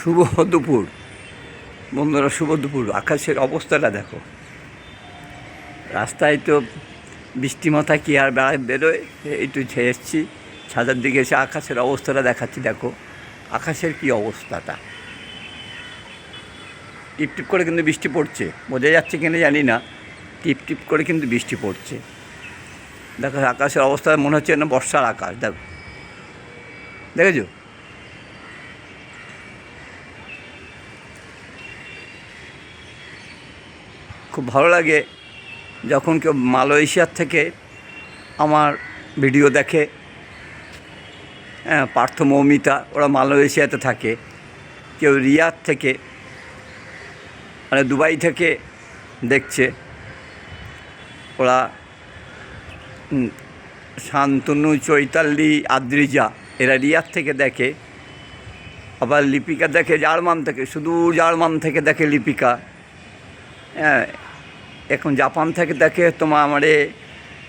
শুভ দুপুর বন্ধুরা শুভ দুপুর আকাশের অবস্থাটা দেখো। রাস্তায় তো বৃষ্টি মাথা কি আর বেড়ায় বেরোয়? একটু এসছি। ছাদের দিকে এসে আকাশের অবস্থাটা দেখাচ্ছি, দেখো। আকাশের কি অবস্থাটা? টিপ টিপ করে কিন্তু বৃষ্টি পড়ছে। বোঝা যাচ্ছে কিনা জানি না। টিপ টিপ করে কিন্তু বৃষ্টি পড়ছে। দেখো, আকাশের অবস্থা মনে হচ্ছে না বর্ষার আকাশ। দেখো। দেখেছ? খুব ভালো লাগে যখন কেউ মালয়েশিয়ার থেকে আমার ভিডিও দেখে। হ্যাঁ পার্থ মৌমিতা, ওরা মালয়েশিয়াতে থাকে। কেউ রিয়াদ থেকে মানে দুবাই থেকে দেখছে। ওরা শান্তনু, চৈতালি, আদ্রিজা, এরা রিয়াদ থেকে দেখে। আবার লিপিকা দেখে জার্মান থেকে শুধু জার্মান থেকে দেখে লিপিকা। এখন জাপান থেকে দেখে তোমার আমারে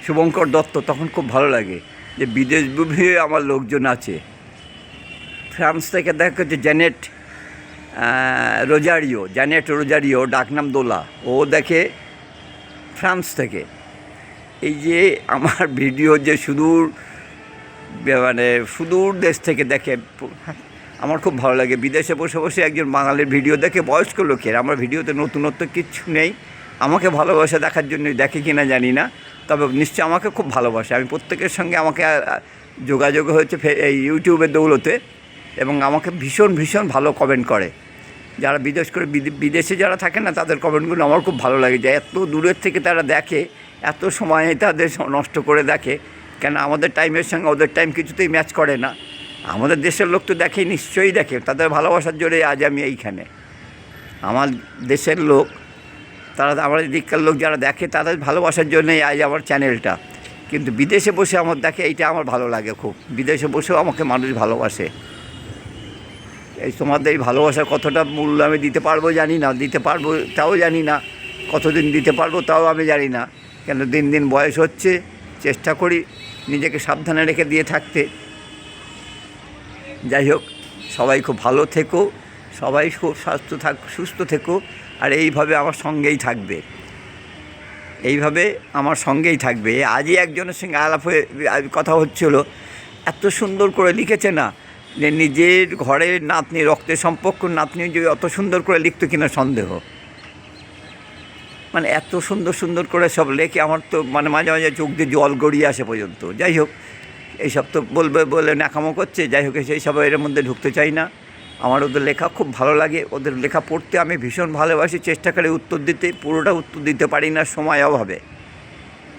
শুভঙ্কর দত্ত, তখন খুব ভালো লাগে যে বিদেশ বুভিয়ে আমার লোকজন আছে। ফ্রান্স থেকে দেখে যে জ্যানেট রোজারিও জ্যানেট রোজারিও, ডাকনাম দোলা, ও দেখে ফ্রান্স থেকে। এই যে আমার ভিডিও যে সুদূর মানে সুদূর দেশ থেকে দেখে আমার খুব ভালো লাগে। বিদেশে বসে বসে একজন বাঙালির ভিডিও দেখে বয়স্ক লোকের। আমার ভিডিওতে নতুনত্ব কিচ্ছু নেই। আমাকে ভালোবাসা দেখার জন্য দেখে কিনা জানি না। তবে নিশ্চয় আমাকে খুব ভালোবাসে। আমি প্রত্যেকের সঙ্গে আমাকে যোগাযোগ হয়েছে এই ইউটিউবের দৌলতে এবং আমাকে ভীষণ ভীষণ ভালো কমেন্ট করে। যারা বিদেশ করে বিদেশে যারা থাকে না, তাদের কমেন্টগুলো আমার খুব ভালো লাগে যে এত দূরের থেকে তারা দেখে, এত সময় তাদের নষ্ট করে দেখে। কেন আমাদের টাইমের সঙ্গে ওদের টাইম কিছুতেই ম্যাচ করে না। আমাদের দেশের লোক তো দেখেই নিশ্চয়ই দেখে। তাদের ভালোবাসার জোরে আজ আমি এইখানে। আমার দেশের লোক, তারা আমার দিককার লোক যারা দেখে, তাদের ভালোবাসার জন্যই আজ আমার চ্যানেলটা। কিন্তু বিদেশে বসে আমার দেখে, এইটা আমার ভালো লাগে খুব। বিদেশে বসেও আমাকে মানুষ ভালোবাসে। এই তোমাদের এই ভালোবাসা কতটা মূল্য আমি দিতে পারব জানি না। দিতে পারব তাও জানি না। কতদিন দিতে পারব তাও আমি জানি না। কেন দিন দিন বয়স হচ্ছে, চেষ্টা করি নিজেকে সাবধানে রেখে দিয়ে থাকতে। যাই হোক, সবাই খুব ভালো থেকো, সবাই খুব স্বাস্থ্য থাক, সুস্থ থেকো, আর এইভাবে আমার সঙ্গেই থাকবে। এইভাবে আমার সঙ্গেই থাকবে। আজই একজনের সঙ্গে আলাপ হয়ে কথা হচ্ছিল, এত সুন্দর করে লিখেছে না যে নিজের ঘরের নাতনি, রক্তের সম্পর্ক নাতনি যে অত সুন্দর করে লিখতো কিনা সন্দেহ। মানে এত সুন্দর সুন্দর করে সব লেখে, আমার তো মানে মাঝে মাঝে চোখ দিয়ে জল গড়িয়ে আসে পর্যন্ত। যাই হোক এইসব তো বলবে বলে ন্যাকামো করছে, যাই হোক সেই সব এর মধ্যে ঢুকতে চাই না। আমার ওদের লেখা খুব ভালো লাগে, ওদের লেখা পড়তে আমি ভীষণ ভালোবাসি, চেষ্টা করে উত্তর দিতে, পুরোটা উত্তর দিতে পারি না সময় অভাবে।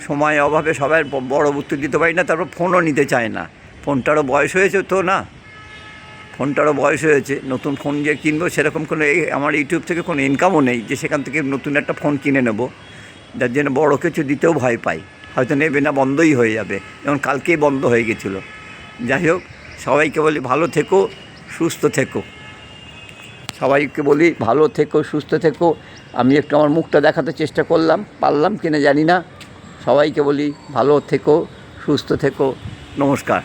সময় অভাবে সবাই বড় উত্তর দিতে পারি না, তারপর ফোনও নিতে চায় না। ফোনটারও বয়স হয়েছে তো না? ফোনটারও বয়স হয়েছে, নতুন ফোন যে কিনবো সেরকম কোনো এই, আমার ইউটিউব থেকে কোনো ইনকামও নেই, যে সেখান থেকে নতুন একটা ফোন কিনে নেব। যার জন্য বড় কিছু দিতেও ভয় পাই। হয়তো নেবে না, বন্ধই হয়ে যাবে। যেমন কালকেই বন্ধ হয়ে গেছিল। যাই হোক, সবাইকে বলি ভালো থেকো, সুস্থ থেকো। সবাইকে বলি ভালো থেকো, সুস্থ থেকো। আমি একটু আমার মুখটা দেখাতে চেষ্টা করলাম, পারলাম কিনা জানি না। সবাইকে বলি ভালো থেকো, সুস্থ থেকো। নমস্কার।